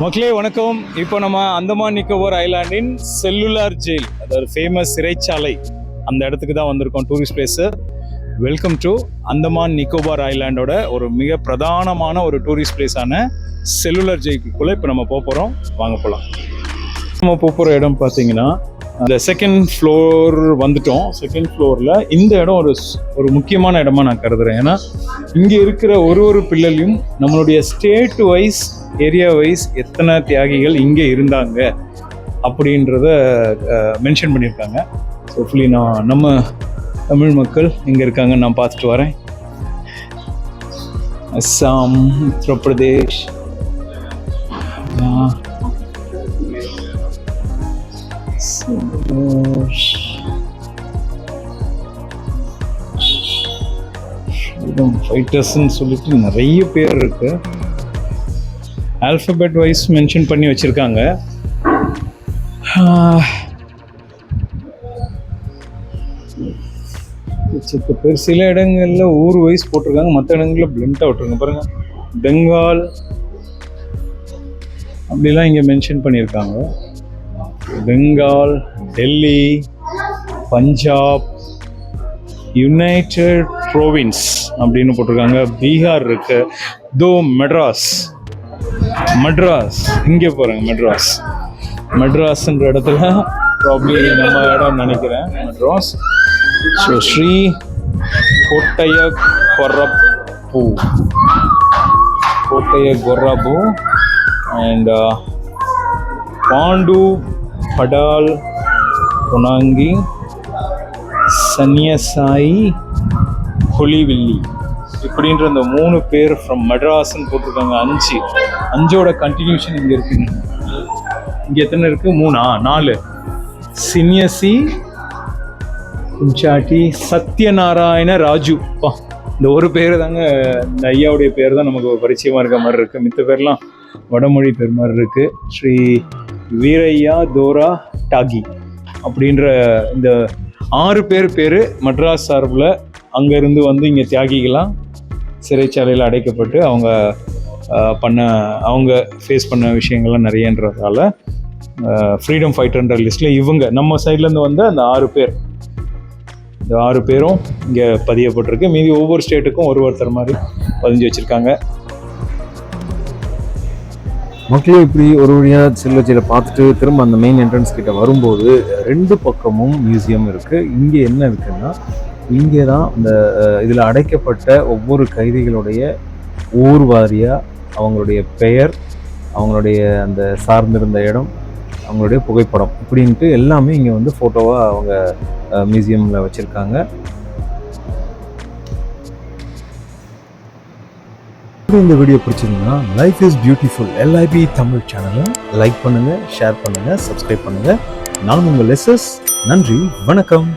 மக்களே வணக்கம். இப்போ நம்ம அந்தமான் நிக்கோபார் ஐலாண்டின் செல்லுலார் ஜெயில் அதாவது ஃபேமஸ் சிறைச்சாலை அந்த இடத்துக்கு தான் வந்திருக்கோம் tourist place welcome to Andaman Nicobar ஐலாண்டோட ஒரு மிக பிரதானமான ஒரு டூரிஸ்ட் பிளேஸான செல்லுலார் ஜெயிலுக்குள்ளே இப்போ நம்ம போக போகிறோம் வாங்க போகலாம் நம்ம போக போகிற இடம் பார்த்தீங்கன்னா இந்த செகண்ட் ஃப்ளோர் வந்துட்டோம். செகண்ட் ஃப்ளோரில் இந்த இடம் ஒரு ஒரு முக்கியமான இடமா நான் கருதுறேன். ஏன்னா இங்கே இருக்கிற ஒரு ஒரு பிள்ளையும் நம்மளுடைய ஸ்டேட் வைஸ் ஏரியா வைஸ் எத்தனை தியாகிகள் இங்கே இருந்தாங்க அப்படின்றத மென்ஷன் பண்ணியிருக்காங்க. ஸோ ஃபுல்லி நான் நம்ம தமிழ் மக்கள் இங்கே இருக்காங்கன்னு நான் பார்த்துட்டு வரேன். அஸ்ஸாம் உத்தரப்பிரதேஷ் ஃபைட்டர்ஸ்ன்னு சொல்லிட்டு நிறைய பேர் இருக்கு. ஆல்ஃபபெட் வைஸ் மென்ஷன் பண்ணி வச்சிருக்காங்க. பேர் சில இடங்களில் ஊர் வைஸ் போட்டிருக்காங்க. மற்ற இடங்களில் பிளண்டாக விட்டுருங்க. பாருங்கள் பெங்கால் அப்படிலாம் இங்கே மென்ஷன் பண்ணியிருக்காங்க. பெங்கால் டெல்லி பஞ்சாப் யுனைடெட் ப்ரோவின்ஸ் அப்படின்னு போட்டிருக்காங்க. பீகார் இருக்கு. தோ மெட்ராஸ். மெட்ராஸ். இங்கே போகிறாங்க மெட்ராஸ். மெட்ராஸ்ன்ற இடத்துல ப்ராப்ளி நம்ம இடம் நினைக்கிறேன். மெட்ராஸ். ஸோ ஸ்ரீ கோட்டைய கொரப்பூ கோட்டைய கொரப்பு அண்ட் uh, பாண்டு படால் பொனாங்கி சன்யசாயி ஹொலிவில்லி இப்படின்ற அந்த மூணு பேர் ஃப்ரம் மெட்ராஸ்ன்னு போட்டிருக்காங்க. அஞ்சு. அஞ்சோட கண்டினியூஷன் இங்கே இருக்குங்க இங்கே எத்தனை இருக்கு? மூணா? நாலு. சின்யசி குஞ்சாட்டி சத்யநாராயண ராஜு. பா இந்த ஒரு பேர் தாங்க இந்த ஐயாவுடைய பேர் தான் நமக்கு பரிச்சயமாக இருக்க மாதிரி இருக்குது மித்த பேர்லாம் வடமொழி பேர் மாதிரி இருக்குது ஸ்ரீ வீரையா தோரா டாகி அப்படின்ற இந்த ஆறு பேர் பேர் மட்ராஸ் சார்பில் அங்கேருந்து வந்து இங்கே தியாகிகளாம் சிறைச்சாலையில் அடைக்கப்பட்டு அவங்க பண்ண அவங்க ஃபேஸ் பண்ண விஷயங்கள்லாம் நிறையன்றதால ஃப்ரீடம் ஃபைட்டர்ன்ற லிஸ்ட்டில் இவங்க நம்ம சைட்லேருந்து வந்த அந்த ஆறு பேர். இந்த ஆறு பேரும் இங்கே பதியப்பட்டிருக்கு. மீதி ஒவ்வொரு ஸ்டேட்டுக்கும் ஒரு ஒருத்தர் மாதிரி பதிஞ்சு வச்சுருக்காங்க. மக்களே இப்படி ஒரு வழியாக செல்வச்சியில் பார்த்துட்டு திரும்ப அந்த மெயின் என்ட்ரன்ஸ் கிட்ட வரும்போது ரெண்டு பக்கமும் மியூசியம் இருக்குது இங்கே என்ன இருக்குன்னா இங்கே தான் இந்த இதில் அடைக்கப்பட்ட ஒவ்வொரு கைதிகளுடைய ஊர் வாரியாக அவங்களுடைய பெயர் அவங்களுடைய அந்த சார்ந்திருந்த இடம் அவங்களுடைய புகைப்படம் இப்படின்ட்டு எல்லாமே இங்கே வந்து ஃபோட்டோவாக அவங்க மியூசியமில் வச்சுருக்காங்க. இந்த வீடியோ பிடிச்சிருந்தா life is beautiful LIB Tamil சேனலை லைக் பண்ணுங்க ஷேர் பண்ணுங்க சப்ஸ்கிரைப் பண்ணுங்க. நான் உங்கள் லெசஸ் நன்றி வணக்கம்.